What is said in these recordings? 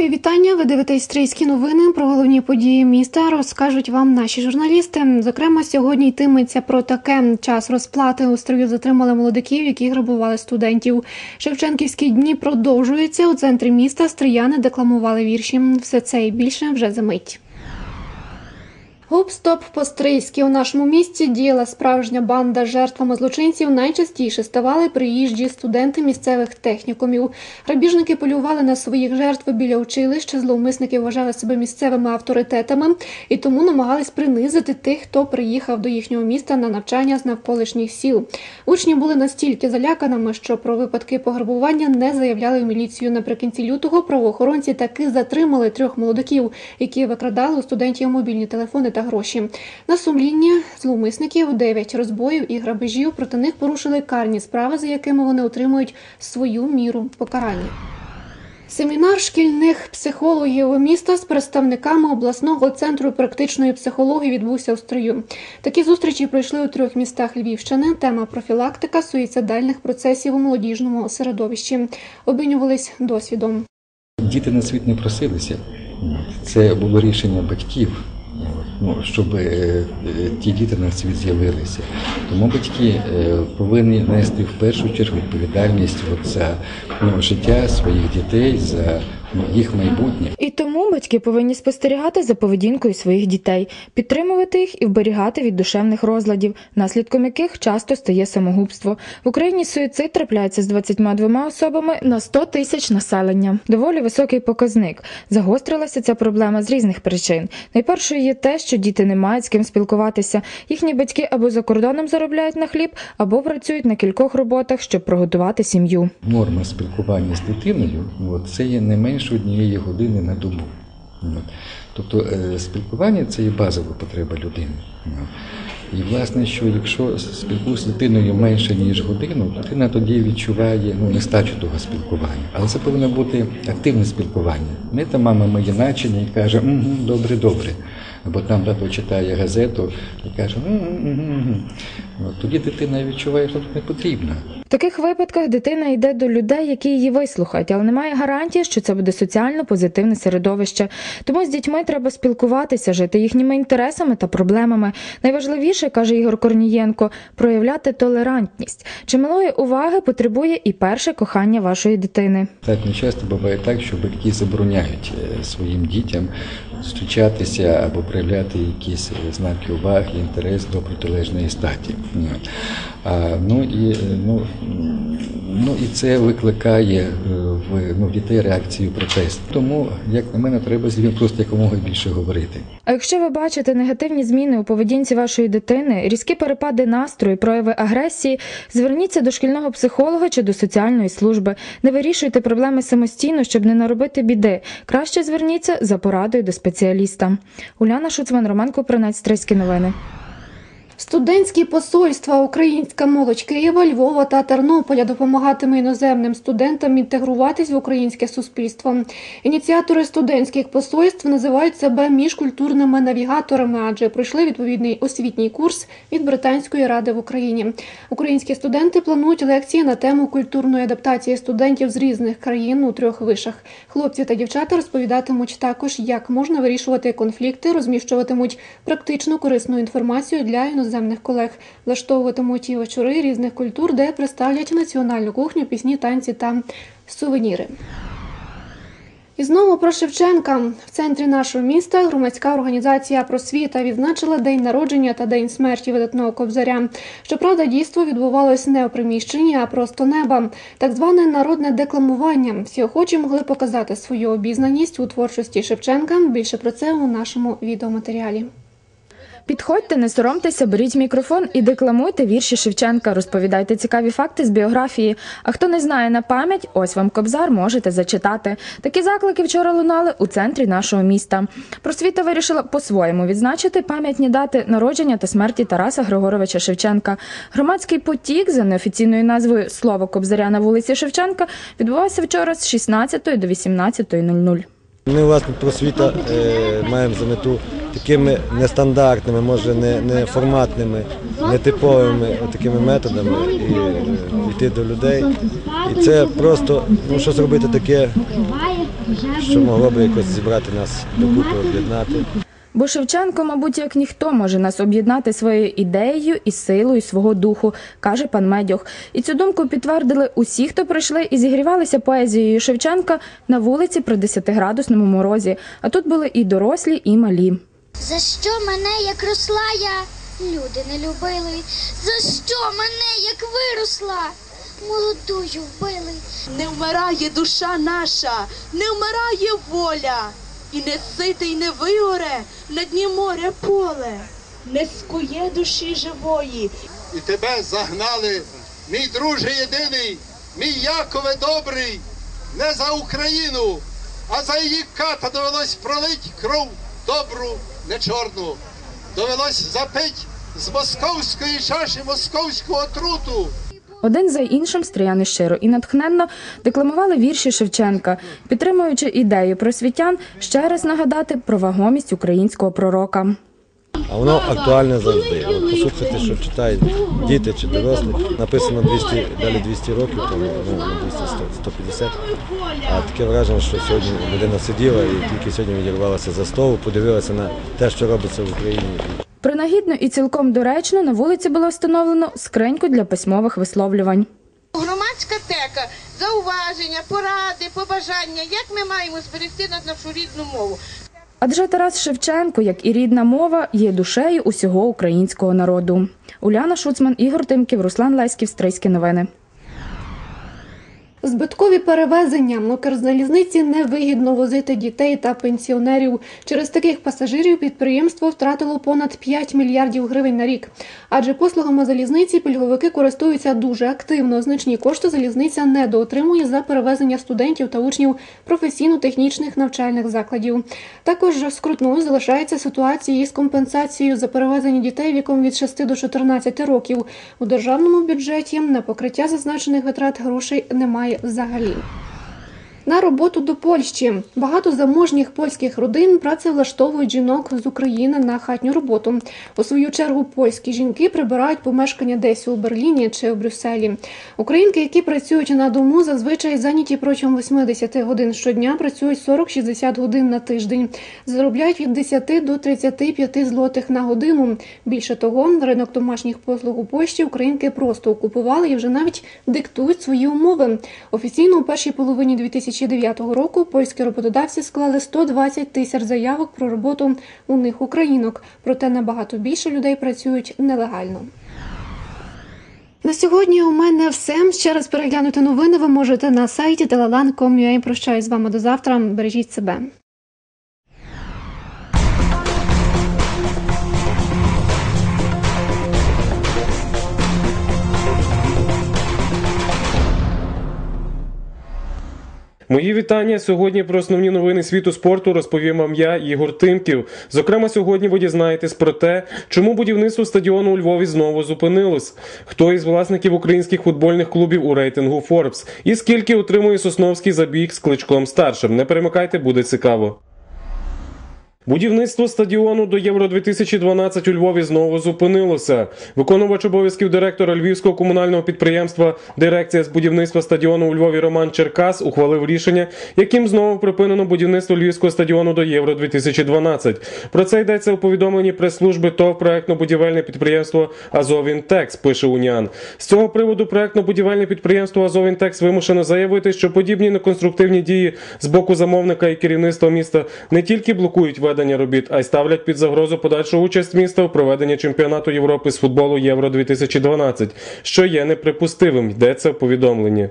Мої вітання. Ви дивитесь стрийські новини. Про головні події міста розкажуть вам наші журналісти. Зокрема, сьогодні йтиметься про таке час розплати у строю затримали молодиків, які грабували студентів. Шевченківські дні продовжуються у центрі міста. Стрияни декламували вірші. Все це і більше вже за мить. Гоп-стоп по-стрийськи у нашому місті діяла справжня банда жертвами злочинців. Найчастіше ставали приїжджі студенти місцевих технікумів. Грабіжники полювали на своїх жертв біля училищ. Зловмисники вважали себе місцевими авторитетами і тому намагались принизити тих, хто приїхав до їхнього міста на навчання з навколишніх сіл. Учні були настільки заляканими, що про випадки пограбування не заявляли в міліцію. Наприкінці лютого правоохоронці таки затримали трьох молодиків, які викрадали у студентів мобільні телефони та гроші. На сумління зловмисників 9 розбоїв і грабежів. Проти них порушили карні справи, за якими вони отримують свою міру покарання. Семінар шкільних психологів міста з представниками обласного центру практичної психології відбувся у строю. Такі зустрічі пройшли у трьох містах Львівщини. Тема профілактика суїцидальних процесів у молодіжному середовищі. Обмінювались досвідом. Діти на світ не просилися. Це було рішення батьків, ну, щоб е, е, ті діти на світ з'явилися. Тому батьки е, повинні нести в першу чергу відповідальність от за ну, життя своїх дітей, за їх майбутнє. І тому батьки повинні спостерігати за поведінкою своїх дітей, підтримувати їх і вберігати від душевних розладів, наслідком яких часто стає самогубство. В Україні суїцид трапляється з 22 особами на 100 тисяч населення. Доволі високий показник. Загострилася ця проблема з різних причин. Найпершою є те, що діти не мають з ким спілкуватися. Їхні батьки або за кордоном заробляють на хліб, або працюють на кількох роботах, щоб прогодувати сім'ю. Норма спілкування з дитиною це є не менше однієї години на добу. Тобто е, спілкування це є базова потреба людини. І власне, що якщо спілкуюся з дитиною менше ніж годину, дитина тоді відчуває ну, нестачу того спілкування. Але це повинно бути активне спілкування. Не та мама моє начиня і каже, угу, добре, добре. Або там тато читає газету і каже, угу, От Тоді дитина відчуває, що тут не потрібно. В таких випадках дитина йде до людей, які її вислухають, але немає гарантії, що це буде соціально позитивне середовище. Тому з дітьми треба спілкуватися, жити їхніми інтересами та проблемами. Найважливіше, каже Ігор Корнієнко, проявляти толерантність. Чималої уваги потребує і перше кохання вашої дитини. Так не часто буває так, що батьки забороняють е, своїм дітям зустрічатися або проявляти якісь знаки уваги, інтерес до протилежної статі. Ну і ну, ну і це викликає в ну, дітей реакцію протесту. Тому, як на мене, треба з ним просто якомога більше говорити. А якщо ви бачите негативні зміни у поведінці вашої дитини, різкі перепади настрою, прояви агресії, зверніться до шкільного психолога чи до соціальної служби. Не вирішуйте проблеми самостійно, щоб не наробити біди. Краще зверніться за порадою до спеціаліста. Уляна Шуцман, Роман Купринець, Стрийські новини. Студентські посольства, українська молодь Києва, Львова та Тернополя допомагатиме іноземним студентам інтегруватись в українське суспільство. Ініціатори студентських посольств називають себе міжкультурними навігаторами, адже пройшли відповідний освітній курс від Британської ради в Україні. Українські студенти планують лекції на тему культурної адаптації студентів з різних країн у трьох вишах. Хлопці та дівчата розповідатимуть також, як можна вирішувати конфлікти, розміщуватимуть практичну корисну інформацію для іноземних іноземних колег влаштовуватимуть і вечори різних культур, де представлять національну кухню, пісні, танці та сувеніри. І знову про Шевченка в центрі нашого міста громадська організація просвіта відзначила день народження та день смерті видатного кобзаря. Щоправда, дійство відбувалось не у приміщенні, а просто неба. Так зване народне декламування. Всі охочі могли показати свою обізнаність у творчості Шевченка. Більше про це у нашому відеоматеріалі. Підходьте, не соромтеся, беріть мікрофон і декламуйте вірші Шевченка. Розповідайте цікаві факти з біографії. А хто не знає на пам'ять, ось вам кобзар можете зачитати. Такі заклики вчора лунали у центрі нашого міста. Просвіта вирішила по-своєму відзначити пам'ятні дати народження та смерті Тараса Григоровича Шевченка. Громадський потік за неофіційною назвою Слово Кобзаря на вулиці Шевченка відбувався вчора з 16 до 18.00. Ми власне просвіта е, маємо за мету такими нестандартними, може не не форматними, нетиповими такими методами і е, йти до людей. І це просто ну, щось робити таке що могло б якось зібрати нас докупи, об'єднати. Бо Шевченко, мабуть, як ніхто може нас об'єднати своєю ідеєю і силою свого духу, каже пан Медьох. І цю думку підтвердили усі, хто прийшли і зігрівалися поезією Шевченка на вулиці при 10-градусному морозі. А тут були і дорослі, і малі. За що мене, як росла я, люди не любили? За що мене, як виросла, молодою вбили? Не вмирає душа наша, не вмирає воля, і не сите, й не вигоре на дні моря поле, не скує душі живої, і тебе загнали, мій друже єдиний, мій Якове добрий, не за Україну, а за її ката довелось пролить кров добру, не чорну. Довелось запить з московської чаші московську отруту. Один за іншим стріяни щиро і натхненно декламували вірші Шевченка, підтримуючи ідею просвітян ще раз нагадати про вагомість українського пророка. А воно актуальне завжди. От послухайте, що читають діти чи дорослі. Написано 200, далі 200 років, тому ну, 200, 100, 150. А таке враження, що сьогодні людина сиділа і тільки сьогодні відірвалася за столу, подивилася на те, що робиться в Україні. Принагідно і цілком доречно на вулиці було встановлено скриньку для письмових висловлювань. Громадська тека, зауваження, поради, побажання, як ми маємо зберегти нашу рідну мову. Адже Тарас Шевченко, як і рідна мова, є душею усього українського народу. Уляна Шуцман, Ігор Тимків, Руслан Леськів, Стрийські новини. Збиткові перевезення Укрзалізниці невигідно возити дітей та пенсіонерів. Через таких пасажирів підприємство втратило понад 5 мільярдів гривень на рік. Адже послугами залізниці пільговики користуються дуже активно. Значні кошти залізниця недоотримує за перевезення студентів та учнів професійно-технічних навчальних закладів. Також скрутною залишається ситуація із компенсацією за перевезення дітей віком від 6 до 14 років. У державному бюджеті на покриття зазначених витрат грошей немає взагалі. На роботу до Польщі багато заможніх польських родин працевлаштовують жінок з України на хатню роботу. У свою чергу польські жінки прибирають помешкання десь у Берліні чи в Брюсселі. Українки, які працюють на дому, зазвичай зайняті протягом 80 годин щодня, працюють 40-60 годин на тиждень. Заробляють від 10 до 35 злотих на годину. Більше того, ринок домашніх послуг у Польщі українки просто окупували і вже навіть диктують свої умови. Офіційно у першій половині 2009 року польські роботодавці склали 120 тисяч заявок про роботу у них українок. Проте набагато більше людей працюють нелегально. На сьогодні у мене все. Ще раз переглянути новини ви можете на сайті telelan.com.ua. Прощаюсь з вами до завтра. Бережіть себе. Мої вітання сьогодні про основні новини світу спорту розповім вам я, Ігор Тимків. Зокрема, сьогодні ви дізнаєтесь про те, чому будівництво стадіону у Львові знову зупинилось, хто із власників українських футбольних клубів у рейтингу Forbes і скільки отримує Сосновський забіг з кличком старшим. Не перемикайте, буде цікаво. Будівництво стадіону до Євро 2012 у Львові знову зупинилося. Виконувач обов'язків директора Львівського комунального підприємства Дирекція з будівництва стадіону у Львові Роман Черкас ухвалив рішення, яким знову припинено будівництво Львівського стадіону до Євро 2012. Про це йдеться у повідомленні прес-служби ТОВ проектно-будівельне підприємство Азовінтекс. Пише Уніан. З цього приводу проектно-будівельне підприємство Азовінтекс вимушено заявити, що подібні неконструктивні дії з боку замовника і керівництва міста не тільки блокують ведення робіт, а й ставлять під загрозу подальшу участь міста в проведенні чемпіонату Європи з футболу Євро 2012, що є неприпустивим. Йдеться в повідомленні.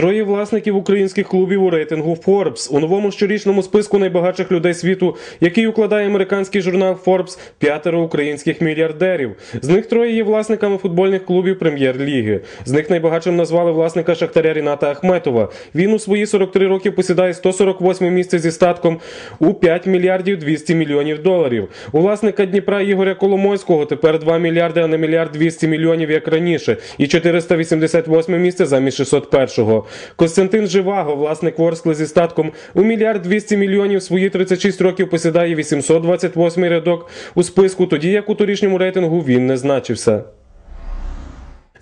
Троє власників українських клубів у рейтингу Forbes. У новому щорічному списку найбагатших людей світу, який укладає американський журнал Forbes, п'ятеро українських мільярдерів. З них троє є власниками футбольних клубів прем'єр-ліги. З них найбагатшим назвали власника Шахтаря Ріната Ахметова. Він у свої 43 роки посідає 148 місце зі статком у 5 мільярдів 200 мільйонів доларів. У власника Дніпра Ігоря Коломойського тепер 2 мільярди, а не мільярд 200 мільйонів, як раніше, і 488 місце замість 601-го. Костянтин Живаго, власник Ворскли зі статком у мільярд 200 мільйонів свої 36 років посідає 828 рядок у списку, тоді як у торішньому рейтингу він не значився.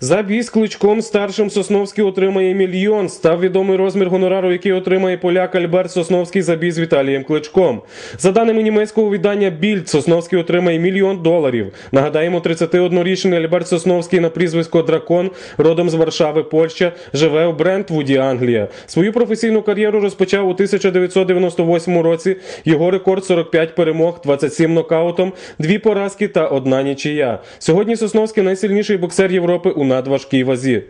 За бій з кличком старшим Сосновський отримає мільйон. Став відомий розмір гонорару, який отримає поляк Альберт Сосновський за бій з Віталієм Кличком. За даними німецького видання Більд, Сосновський отримає мільйон доларів. Нагадаємо, 31-річний Альберт Сосновський на прізвисько Дракон, родом з Варшави, Польща, живе у Брентвуді, Англія. Свою професійну кар'єру розпочав у 1998 році. Його рекорд 45 перемог, 27 нокаутом, дві поразки та одна нічия. Сьогодні Сосновський найсильніший боксер Європи у надважкій вазі.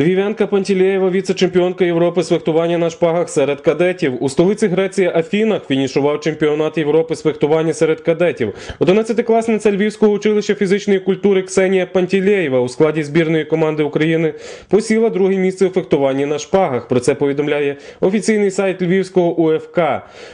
Львів'янка Пантілєєва, віце-чемпіонка Європи з фехтування на шпагах серед кадетів. У столиці Греції Афінах фінішував чемпіонат Європи з фехтування серед кадетів. 11-класниця Львівського училища фізичної культури Ксенія Пантілєєва у складі збірної команди України посіла друге місце у фехтуванні на шпагах. Про це повідомляє офіційний сайт Львівського УФК.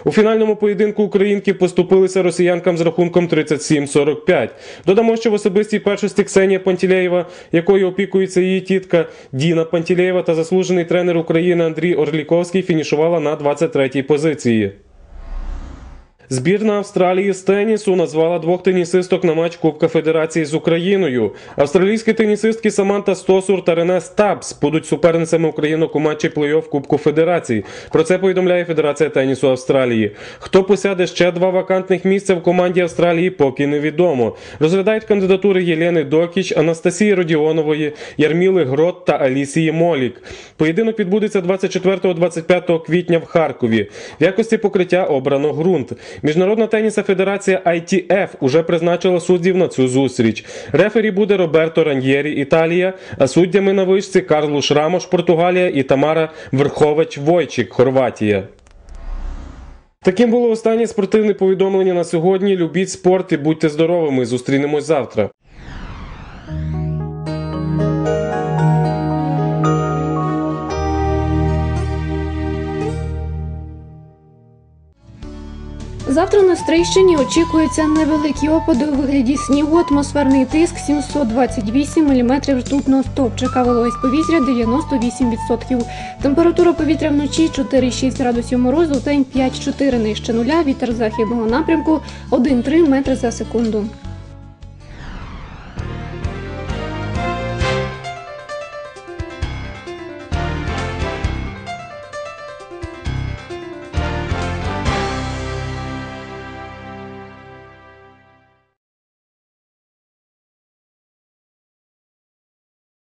У фінальному поєдинку українки поступилися росіянкам з рахунком 37-45. Додамо, що в особистій першості Ксенія Пантілєєва, якою опікується її тітка Діна Пантілєєва та заслужений тренер України Андрій Орліковський фінішувала на 23-й позиції. Збірна Австралії з тенісу назвала двох тенісисток на матч Кубка Федерації з Україною. Австралійські тенісистки Саманта Стосур та Рене Стабс будуть суперницями українок у матчі плей-офф Кубку Федерації. Про це повідомляє Федерація тенісу Австралії. Хто посяде ще два вакантних місця в команді Австралії, поки невідомо. Розглядають кандидатури Єлени Докіч, Анастасії Родіонової, Ярміли Грот та Алісії Молік. Поєдинок відбудеться 24-25 квітня в Харкові. В якості покриття обрано ґрунт. Міжнародна тенісна федерація ITF уже призначила суддів на цю зустріч. Рефері буде Роберто Раньєрі, Італія, а суддями на вишці Карлу Шрамош, Португалія і Тамара Верхович Войчик, Хорватія. Таким було останнє спортивне повідомлення на сьогодні. Любіть спорт і будьте здоровими. Зустрінемось завтра. Завтра на Стрийщині очікуються невеликі опади у вигляді снігу, атмосферний тиск 728 мм ртутного стовпчика, вологість повітря 98%. Температура повітря вночі 4,6 градусів морозу, в день 5,4 нижче нуля, вітер західного напрямку 1,3 метри за секунду.